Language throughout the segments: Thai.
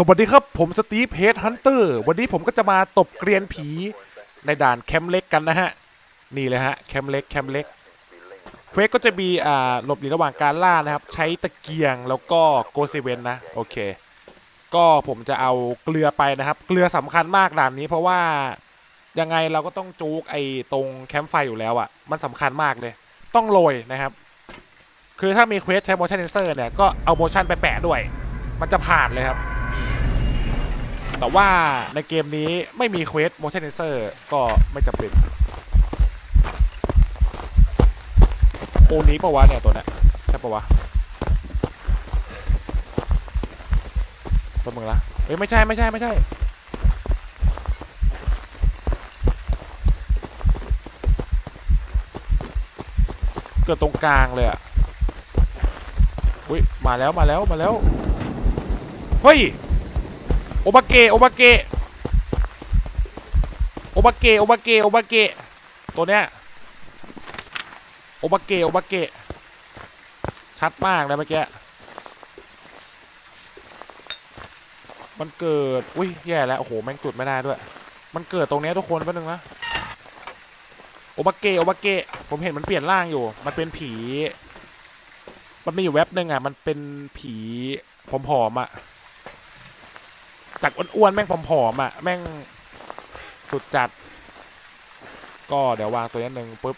สวัสดีครับ ผมสตีฟเฮดฮันเตอร์วันนี้ผมก็จะมาตบเกรียนผีในด่านแคมป์เล็กกันนะฮะ นี่เลยฮะ แคมป์เล็กแคมป์เล็กเควสก็จะมีอ่าหลบหนีระหว่างการล่านะครับ ใช้ตะเกียงแล้วก็โกซิเวนนะ โอเค ก็ผมจะเอาเกลือไปนะครับ เกลือสำคัญมากด่านนี้เพราะว่ายังไงเราก็ต้องจูกไอ้ตรงแคมป์ไฟอยู่แล้วอะ่ะ มันสำคัญมากเลย ต้องโรยนะครับ คือถ้ามีเควสใช้ motion sensor เนี่ยก็เอา motion ไปแปะด้วย มันจะผ่านเลยครับ แต่ว่าในเกมนี้ไม่มีเควส motion sensor ก็ไม่จำเป็นโอนี้ปะวะเนี่ยตัวเนี้ยใช่ปะวะตัวมึงละเฮ้ยไม่ใช่ไม่ใช่ไม่ใช่เกิดตรงกลางเลยอะอุ้ยมาแล้วมาแล้วมาแล้วเฮ้ย บาเกะโอบาเกะโอบาเกะโอบาเกะโอบาเกะตัวเนี้ยโอบาเกะโอบาเกะชัดมากเลยเมื่อกี้มันเกิด อุ้ย แย่แล้ว โอ้โห แม่งจุดไม่ได้ด้วย มันเกิดตรงเนี้ยทุกคนแป๊บนึงนะ โอบาเกะ โอบาเกะ ผมเห็นมันเปลี่ยนร่างอยู่ มันเป็นผี มันมีอยู่แว็บหนึ่งอะ มันเป็นผีผอมๆอะ จากอ้วนๆแม่งผอมๆอะ แม่งสุดจัด ก็เดี๋ยววางตัวนี้หนึ่งปุ๊บ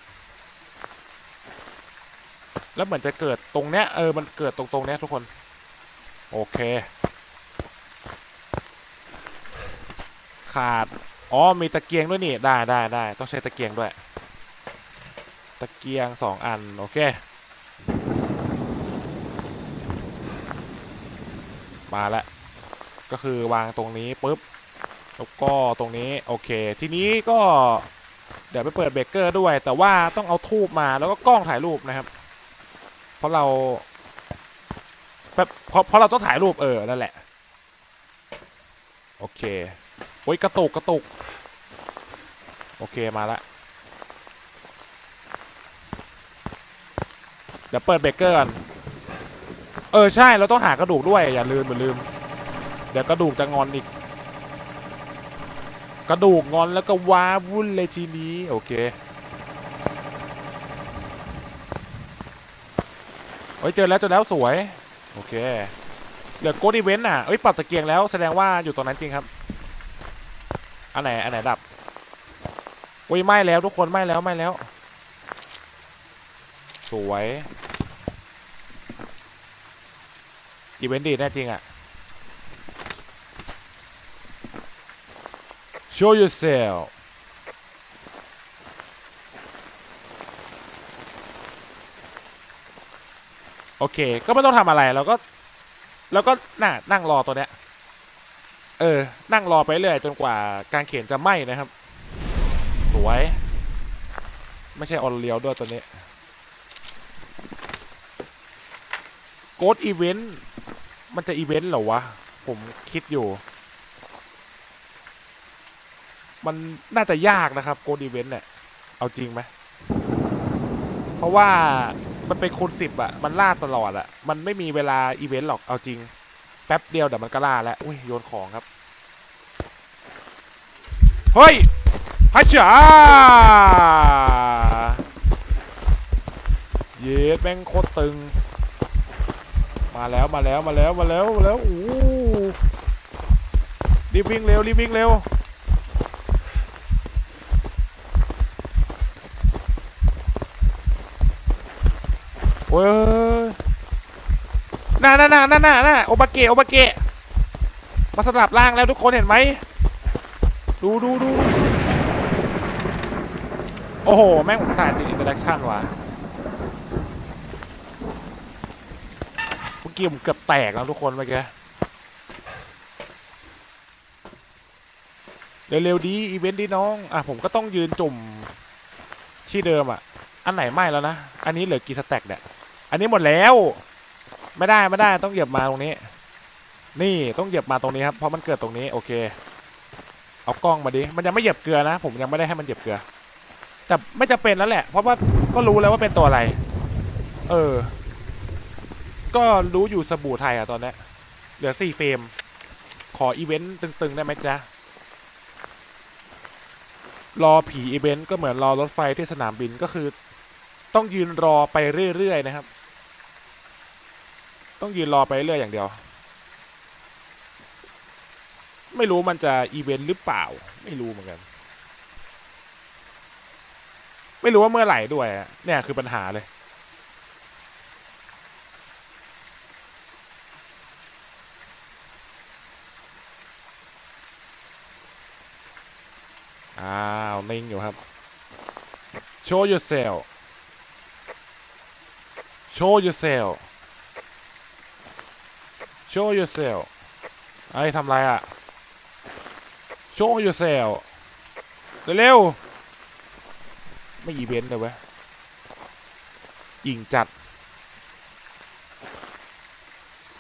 แล้วเหมือนจะเกิดตรงเนี้ยเออ มันเกิดตรงตรงๆเนี้ยทุกคน โอเค ขาด อ๋อ มีตะเกียงด้วยนี่ ได้ได้ได้ ต้องใช้ตะเกียงด้วย ตะเกียงสองอัน โอเค มาแล้ว ก็คือวางตรงนี้ปุ๊บแล้วก็ตรงนี้โอเค ทีนี้ก็เดี๋ยวไปเปิดเบรกเกอร์ด้วย แต่ว่าต้องเอาทูบมาแล้วก็กล้องถ่ายรูปนะครับ เพราะเราแบบเพราะเพราะเราต้องถ่ายรูปเออนั่นแหละ โอเคโอ้ยกระตุกกระตุก โอเคมาละเดี๋ยวเปิดเบรกเกอร์ก่อนเออใช่เราต้องหากระดูกด้วยอย่าลืมอย่าลืม เดี๋ยวกระดูกจะงอนอีก กระดูกงอนแล้วก็ว้าวุ่นเลยทีนี้ โอเคเฮ้ยเจอแล้วเจอแล้วสวย โอเคเหลือโกดีเวนต์อะเอ้ยปรับตะเกียงแล้วแสดงว่าอยู่ตรงนั้นจริงครับ อันไหนอันไหนดับโอ้ยไหม้แล้วทุกคนไหม้แล้วไหม้แล้ว สวยอีเวนต์ดีแน่จริงอะ Show yourself โอเค ก็ไม่ต้องทำอะไร เราก็ เราก็น่ะนั่งรอตัวเนี้ย เออ นั่งรอไปเรื่อยจนกว่าการเขียนจะไหม้นะครับ สวย ไม่ใช่ออนเลียวด้วยตัวนี้โกดอีเวนต์ มันจะอีเวนต์เหรอวะ ผมคิดอยู่ มันน่าจะยากนะครับโกดีเวนต์เนี่ยเอาจริงไหมเพราะว่ามันเป็นคูณสิบอะมันล่าตลอดอะมันไม่มีเวลาอีเวนต์หรอกเอาจริง แป๊บเดียวเดี๋ยวมันก็ล่าแล้วอุ้ยโยนของครับ เฮ้ยฮัชชาเย็ดแม่งโคตรตึง มาแล้วมาแล้วมาแล้วมาแล้วมาแล้วโอ้รีบวิ่งเร็วรีบวิ่งเร็ว โอ้ยน่าน่าน่าน่าน่าน่าโอบาเกะโอบาเกะมาสลับร่างแล้วทุกคนเห็นไหมดูดูดูโอ้โห แม่งผมถ่ายติดอินเตอร์แอคชั่นว่ะเมื่อกี้ผมเกือบแตกแล้วทุกคนเมื่อกี้เร็วๆดีอีเวนต์ดีน้อง อะผมก็ต้องยืนจุ่มที่เดิมอะ อันไหนไหม้แล้วนะ อันนี้เหลือกี่สแต็กเนี่ย อันนี้หมดแล้ว ไม่ได้ไม่ได้ต้องเหยียบมาตรงนี้ นี่ต้องเหยียบมาตรงนี้ครับเพราะมันเกิดตรงนี้โอเคเอากล้องมาดิมันยังไม่เหยียบเกลือนะ ผมยังไม่ได้ให้มันเหยียบเกลือ แต่ไม่จะเป็นแล้วแหละ เพราะว่าก็รู้แล้วว่าเป็นตัวอะไร เออ ก็รู้อยู่สบู่ไทยอะตอนนี้เหลือสี่เฟรมขออีเวนต์ตึงๆได้ไหมจ๊ะรอผีอีเวนต์ก็เหมือนรอรถไฟที่สนามบินก็คือ ต้องยืนรอไปเรื่อยๆนะครับ ต้องยืนรอไปเรื่อยอย่างเดียว ไม่รู้มันจะอีเวนต์หรือเปล่า ไม่รู้เหมือนกัน ไม่รู้ว่าเมื่อไหร่ด้วย เนี่ยคือปัญหาเลย อ้าวนิ่งอยู่ครับ show yourself show yourself show yourself ไอ้ทำไรอะ show yourself เร็วๆไม่อีเวนต์เลยเว้ยยิงจัด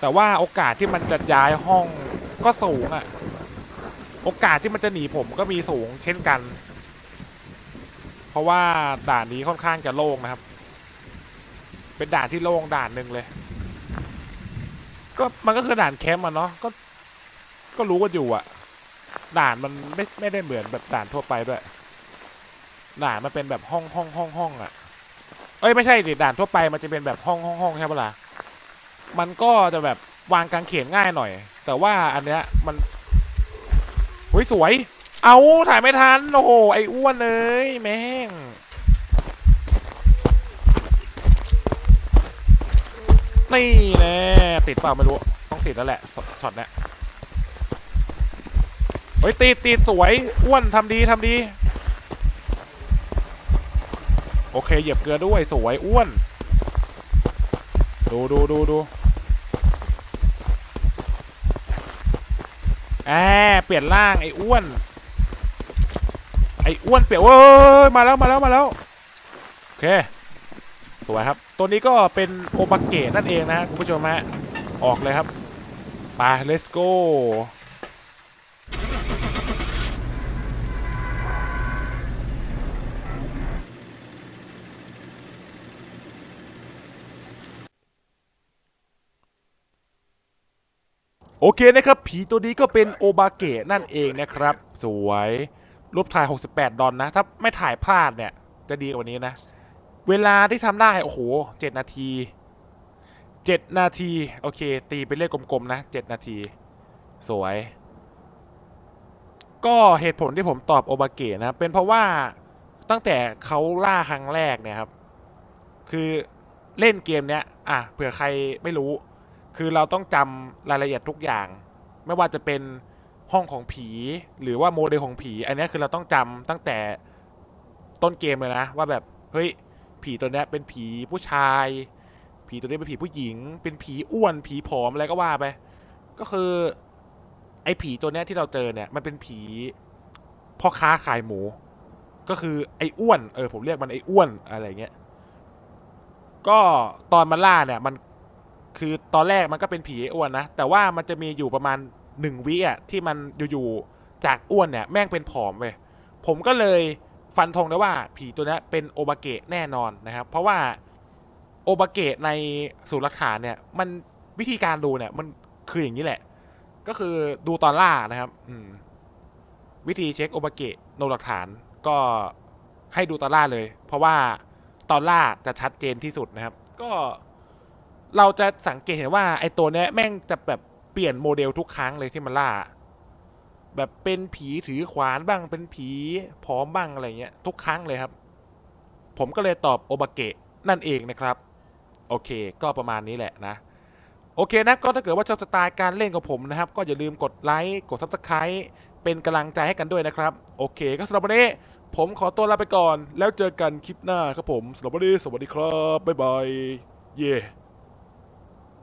แต่ว่าโอกาสที่มันจะย้ายห้องก็สูงอะ โอกาสที่มันจะหนีผมก็มีสูงเช่นกัน เพราะว่าด่านนี้ค่อนข้างจะโล่งนะครับ เป็นด่านที่โล่งด่านหนึ่งเลย ก็มันก็คือด่านแคมป์อะเนาะก็ ก็รู้กันอยู่อะด่านมันไม่ไม่ได้เหมือนแบบด่านทั่วไปด้วยด่านมันเป็นแบบห้องห้องห้องห้องอะเอ้ยไม่ใช่ดิด่านทั่วไปมันจะเป็นแบบห้องห้องห้องใช่ปะล่ะมันก็จะแบบวางกางเขนง่ายหน่อย แต่ว่าอันเนี้ยมันเฮ้ยสวย เอาถ่ายไม่ทันโอ้โหไอ้อ้วนเลยแม่ง นี่แน่ติดเปล่าไม่รู้ ต้องติดแล้วแหละช็อตเนี้ยเฮ้ยติดติดสวยอ้วนทำดีทำดี โอเคเหยียบเกลือด้วยสวยอ้วน ดูดูดูดูแอบเปลี่ยนร่างไอ้อ้วน ไอ้อ้วนเปลี่ยนเว้ยมาแล้วมาแล้วมาแล้ว โอเค สวยครับ ตัวนี้ก็เป็นโอบาเกะนั่นเองนะคุณผู้ชมฮะออกเลยครับไป let's go โอเคนะครับ ผีตัวนี้ก็เป็นโอบาเกะนั่นเองนะครับ สวยรูปถ่าย 68 ดอลนะ ถ้าไม่ถ่ายพลาดเนี่ย จะดีกว่านี้นะ เวลาที่ทำได้ โอ้โห7นาที7นาที โอเค ตีเป็นเลขกลมๆ นะ7นาที สวย ก็เหตุผลที่ผมตอบโอบาเกะนะ เป็นเพราะว่าตั้งแต่เขาล่าครั้งแรกเนี่ยครับ คือเล่นเกมเนี้ย อะเผื่อใครไม่รู้ คือเราต้องจำรายละเอียดทุกอย่าง ไม่ว่าจะเป็นห้องของผี หรือว่าโมเดลของผี อันนี้คือเราต้องจำตั้งแต่ต้นเกมเลยนะ ว่าแบบ เฮ้ย ผีตัวนี้เป็นผีผู้ชาย ผีตัวนี้เป็นผีผู้หญิง เป็นผีอ้วน ผีผอมอะไรก็ว่าไป ก็คือ ไอ้ผีตัวนี้ที่เราเจอเนี่ย มันเป็นผีพ่อค้าขายหมู ก็คือไอ้อ้วน เออ ผมเรียกมันไอ้อ้วนอะไรเงี้ย ก็ตอนมันล่าเนี่ยมันคือตอนแรกมันก็เป็นผีไอ้อ้วนนะ แต่ว่ามันจะมีอยู่ประมาณหนึ่งวิอะที่มันอยู่ๆจากอ้วนเนี่ย แม่งเป็นผอมเว้ยผมก็เลย ฟันธงได้ว่าผีตัวนี้เป็นโอบาเกะแน่นอนนะครับ เพราะว่าโอบาเกะในสูตรหลักฐานเนี่ย มันวิธีการดูเนี่ยมันคืออย่างนี้แหละ ก็คือดูตอนล่านะครับอืมวิธีเช็คโอบาเกะโนหลักฐานก็ให้ดูตอนล่าเลย เพราะว่าตอนล่าจะชัดเจนที่สุดนะครับ ก็เราจะสังเกตเห็นว่าไอ้ตัวเนี้ยแม่งจะแบบเปลี่ยนโมเดลทุกครั้งเลยที่มันล่า แบบเป็นผีถือขวานบ้างเป็นผีพร้อมบ้างอะไรเงี้ยทุกครั้งเลยครับ ผมก็เลยตอบโอบาเกะนั่นเองนะครับ โอเค ก็ประมาณนี้แหละนะโอเคนะก็ถ้าเกิดว่าชอบสไตล์การเล่นของผมนะครับ ก็อย่าลืมกดไลค์กดซับสไคร b e เป็นกำลังใจให้กันด้วยนะครับ โอเค ก็สำหรับวันนี้ ผมขอตัวลาไปก่อน แล้วเจอกันคลิปหน้าครับผมสำหรับวันนี้สวัสดีครับ บ๊ายบาย เย่